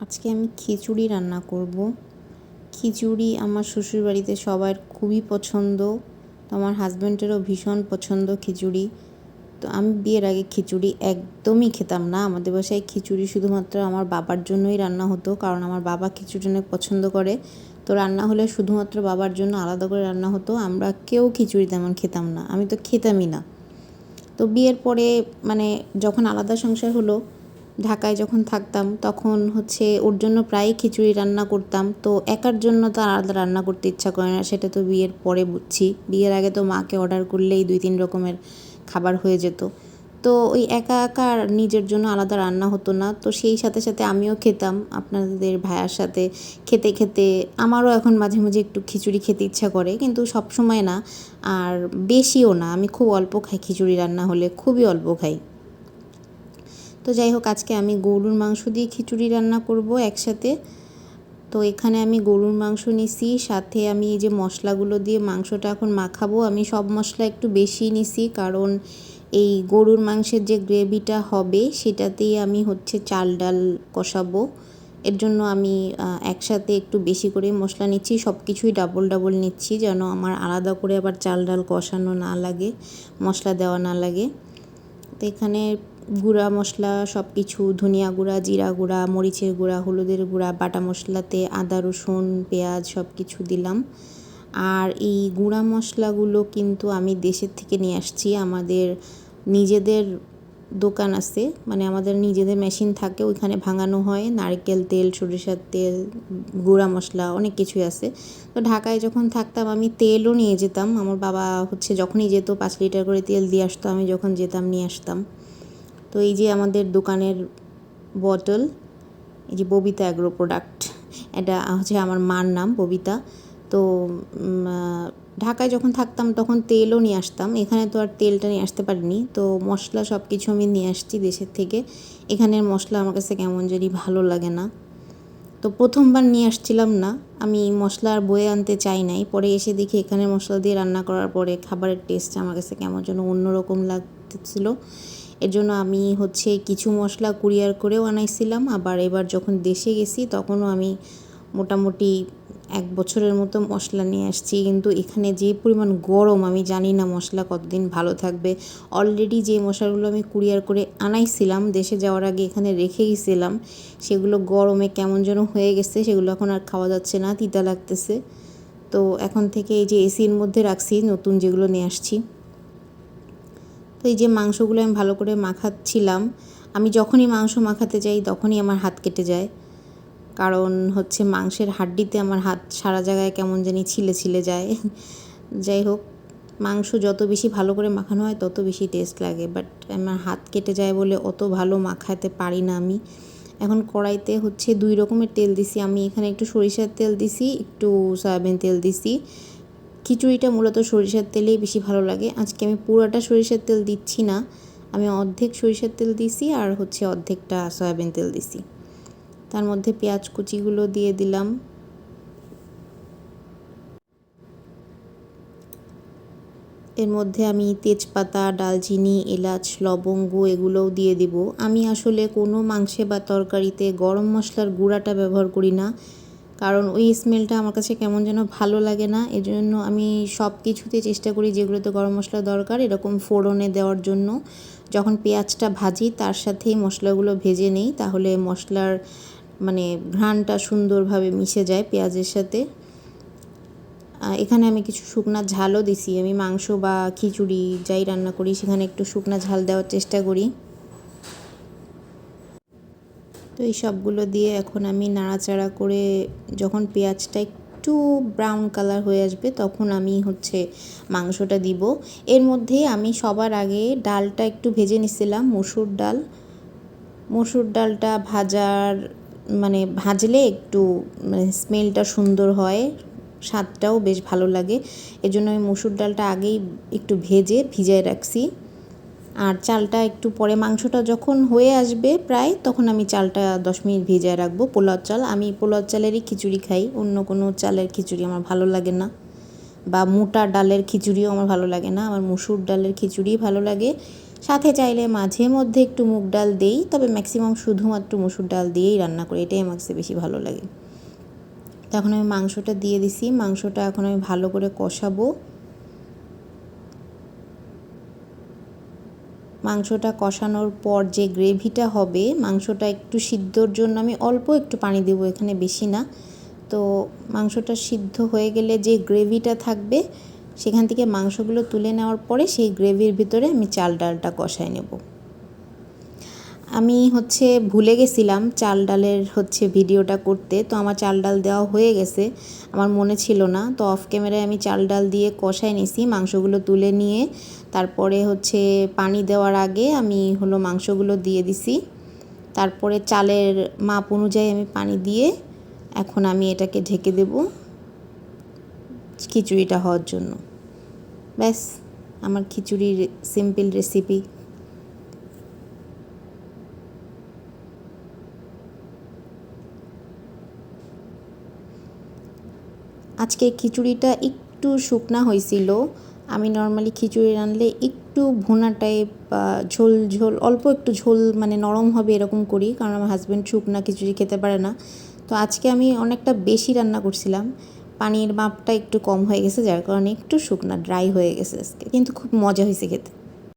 আজকে আমি খিচুড়ি রান্না করব। খিচুড়ি আমার শ্বশুরবাড়িতে সবার খুবই পছন্দ। তো আমার হাজব্যান্ডেরও ভীষণ পছন্দ খিচুড়ি। তো আমি বিয়ের আগে খিচুড়ি একদমই খেতাম না। আমাদের বাসায় খিচুড়ি শুধুমাত্র আমার বাবার জন্যই রান্না হতো, কারণ আমার বাবা খিচুড়ি অনেক পছন্দ করে। তো রান্না হলে শুধুমাত্র বাবার জন্য আলাদা করে রান্না হতো। আমরা কেউ খিচুড়ি তেমন খেতাম না। আমি তো খেতামই না। তো বিয়ের পরে মানে যখন আলাদা সংসার হলো ঢাকায় যখন থাকতাম, তখন হচ্ছে ওর জন্য প্রায়ই খিচুড়ি রান্না করতাম। তো একার জন্য তো আলাদা রান্না করতে ইচ্ছা করে না, সেটা তো বিয়ের পরে বুঝছি। বিয়ের আগে তো মাকে অর্ডার করলেই দুই তিন রকমের খাবার হয়ে যেত। তো ওই একা একা নিজের জন্য আলাদা রান্না হতো না। তো সেই সাথে সাথে আমিও খেতাম, আপনাদের ভাইয়ার সাথে খেতে খেতে। আমারও এখন মাঝে মাঝে একটু খিচুড়ি খেতে ইচ্ছা করে, কিন্তু সব সময় না, আর বেশিও না। আমি খুব অল্প খাই খিচুড়ি রান্না হলে, খুবই অল্প খাই। তো যাই হোক, আজকে আমি গরুর মাংস দিয়ে খিচুড়ি রান্না করব একসাথে। তো এখানে আমি গরুর মাংস নিছি, সাথে আমি এই যে মশলাগুলো দিয়ে মাংসটা এখন মাখাবো। আমি সব মশলা একটু বেশি নিছি, কারণ এই গরুর মাংসের যে গ্রেভিটা হবে, সেটাতেই আমি হচ্ছে চাল ডাল কষাবো। এর জন্য আমি একসাথে একটু বেশি করে মশলা নিচ্ছি সব কিছুই ডাবল ডাবল নিচ্ছি, যেন আমার আলাদা করে আবার চাল ডাল কষানো না লাগে, মশলা দেওয়া না লাগে। তো এখানে গুঁড়া মশলা সব কিছু ধনিয়া গুঁড়া, জিরা গুঁড়া, মরিচের গুঁড়া, হলুদের গুঁড়া, বাটা মশলাতে আদা, রসুন, পেঁয়াজ সব কিছু দিলাম। আর এই গুঁড়া মশলাগুলো কিন্তু আমি দেশের থেকে নিয়ে আসছি। আমাদের নিজেদের দোকান আছে মানে আমাদের নিজেদের মেশিন থাকে, ওইখানে ভাঙানো হয়, নারকেল তেল, সরিষার তেল, গুঁড়া মশলা, অনেক কিছুই আছে। তো ঢাকায় যখন থাকতাম আমি তেলও নিয়ে যেতাম, আমার বাবা হচ্ছে যখনই যেত, পাঁচ লিটার করে তেল দিয়ে আসতো, আমি যখন যেতাম নিয়ে আসতাম। তো এই যে আমাদের দোকানের বটল এই যে ববিতা অ্যাগ্রো প্রোডাক্ট এটা হচ্ছে আমার মার নাম, ববিতা। তো ঢাকায় যখন থাকতাম তখন তেলও নিয়ে আসতাম। এখানে তো আর তেলটা নিয়ে আসতে পারিনি। তো মশলা সব কিছু আমি নিয়ে আসছি দেশের থেকে। এখানের মশলা আমার কাছে কেমন জানি ভালো লাগে না। তো প্রথমবার নিয়ে আসছিলাম না। আমি মশলা আর বয়ে আনতে চাই নাই। পরে এসে দেখি এখানে মশলা দিয়ে রান্না করার পরে খাবারের টেস্ট আমার কাছে কেমন যেন অন্যরকম লাগতেছিল। এর জন্য আমি হচ্ছে কিছু মশলা কুরিয়ার করেও আনাইছিলাম। আবার এবার যখন দেশে গেছি তখনও আমি মোটামুটি এক বছরের মতো মশলা নিয়ে আসছি। কিন্তু এখানে যে পরিমাণ গরম, আমি জানি না মশলা কতদিন ভালো থাকবে। অলরেডি যে মশলাগুলো আমি কুরিয়ার করে আনাইছিলাম, দেশে যাওয়ার আগে এখানে রেখে গেছিলাম, সেগুলো গরমে কেমন যেন হয়ে গেছে, সেগুলো এখন আর খাওয়া যাচ্ছে না, তিতা লাগতেছে। তো এখন থেকে এই যে এসির মধ্যে রাখছি, নতুন যেগুলো নিয়ে আসছি। তো এই যে মাংসগুলো আমি ভালো করে মাখাচ্ছিলাম, আমি যখনই মাংস মাখাতে যাই, তখনই আমার হাত কেটে যায়। কারণ হচ্ছে মাংসের হাড্ডিতে আমার হাত সারা জায়গায় কেমন জানি ছিলে ছিলে যায়। যাই হোক, মাংস যত বেশি ভালো করে মাখানো হয় তত বেশি টেস্ট লাগে। বাট আমার হাত কেটে যায় বলে অত ভালো মাখাতে পারি না আমি। এখন কড়াইতে হচ্ছে দুই রকমের তেল দিছি। আমি এখানে একটু সরিষার তেল দিছি, একটু সয়াবিন তেল দিছি। খিচুড়িটা মূলত সরিষার তেলেই বেশি ভালো লাগে। আজকে আমি পুরোটা সরিষার তেল দিচ্ছি না। আমি অর্ধেক সরিষার তেল দিছি আর হচ্ছে অর্ধেকটা সয়াবিন তেল দিছি। তার মধ্যে পেঁয়াজ কুচিগুলো দিয়ে দিলাম। এর মধ্যে আমি তেজপাতা, ডালচিনি, এলাচ, লবঙ্গ এগুলোও দিয়ে দিব। আমি আসলে কোনো মাংসে বা তরকারিতে গরম মশলার গুঁড়াটা ব্যবহার করি না, কারণ ওই স্মেলটা আমার কাছে কেমন যেন ভালো লাগে না। এই জন্য আমি সব কিছুতে চেষ্টা করি যেগুলোতে গরম মশলা দরকার, এরকম ফোড়নে দেওয়ার জন্য। যখন পেঁয়াজটা ভাজি, তার সাথেই মশলাগুলো ভেজে নেই, তাহলে মশলার মানে ঘ্রাণটা সুন্দরভাবে মিশে যায় পেঁয়াজের সাথে। এখানে আমি কিছু শুকনা ঝালও দিছি। আমি মাংস বা খিচুড়ি যাই রান্না করি, সেখানে একটু শুকনা ঝাল দেওয়ার চেষ্টা করি। তো এই সবগুলো দিয়ে এখন আমি নাড়াচাড়া করে যখন পেঁয়াজটা একটু ব্রাউন কালার হয়ে আসবে, তখন আমি হচ্ছে মাংসটা দিব। এর মধ্যে আমি সবার আগে ডালটা একটু ভেজে নিছিলাম, মসুর ডাল। মসুর ডালটা ভাজার মানে ভাজলে একটু মানে স্মেলটা সুন্দর হয়, স্বাদটাও বেশ ভালো লাগে। এজন্য আমি মসুর ডালটা আগেই একটু ভেজে, ভিজায় রাখছি। আর চালটা একটু পরে, মাংসটা যখন হয়ে আসবে প্রায়, তখন আমি চালটা দশ মিনিট ভিজায় রাখব পোলাও চাল। আমি পোলাও চালেরই খিচুড়ি খাই, অন্য কোনো চালের খিচুড়ি আমার ভালো লাগে না। বা মোটা ডালের খিচুড়িও আমার ভালো লাগে না, আমার মুসুর ডালের খিচুড়ি ভালো লাগে। সাথে চাইলে মাঝে মধ্যে একটু মুগ ডাল দেই, তবে ম্যাক্সিমাম শুধুমাত্র মুসুর ডাল দিয়েই রান্না করি, এটাই আমার কাছে বেশি ভালো লাগে। তো এখন আমি মাংসটা দিয়ে দিছি, মাংসটা এখন আমি ভালো করে কষাবো। মাংসটা কষানোর পর যে গ্রেভিটা হবে, মাংসটা একটু সিদ্ধর জন্য আমি অল্প একটু পানি দেবো, এখানে বেশি না। তো মাংসটা সিদ্ধ হয়ে গেলে যে গ্রেভিটা থাকবে সেখান থেকে মাংসগুলো তুলে নেওয়ার পরে সেই গ্রেভির ভিতরে আমি চাল ডালটা কষায় নেব। আমি হচ্ছে ভুলে গেছিলাম চাল ডালের হচ্ছে ভিডিওটা করতে, তো আমার চাল ডাল দেওয়া হয়ে গেছে। আমার মনে ছিল না, তো অফ ক্যামেরায় আমি চাল ডাল দিয়ে কষায় নিছি, মাংসগুলো তুলে নিয়ে তারপরে হচ্ছে পানি দেওয়ার আগে আমি হলো মাংসগুলো দিয়ে দিছি। তারপরে চালের মাপ অনুযায়ী আমি পানি দিয়ে এখন আমি এটাকে ঢেকে দেব, খিচুড়িটা হওয়ার জন্য। ব্যাস, আমার খিচুড়ির সিম্পল রেসিপি আজকে খিচুড়িটা একটু শুকনা হয়েছিল। আমি নর্মালি খিচুড়ি রানলে একটু ভুনা টাইপ ঝোল ঝোল, অল্প একটু ঝোল মানে নরম হবে এরকম করি, কারণ আমার হাজব্যান্ড শুকনা খিচুড়ি খেতে পারে না। তো আজকে আমি অনেকটা বেশি রান্না করছিলাম। পানির মাপটা একটু কম হয়ে গেছে, যার কারণে একটু শুকনা ড্রাই হয়ে গেছে আজকে। কিন্তু খুব মজা হয়েছে খেতে।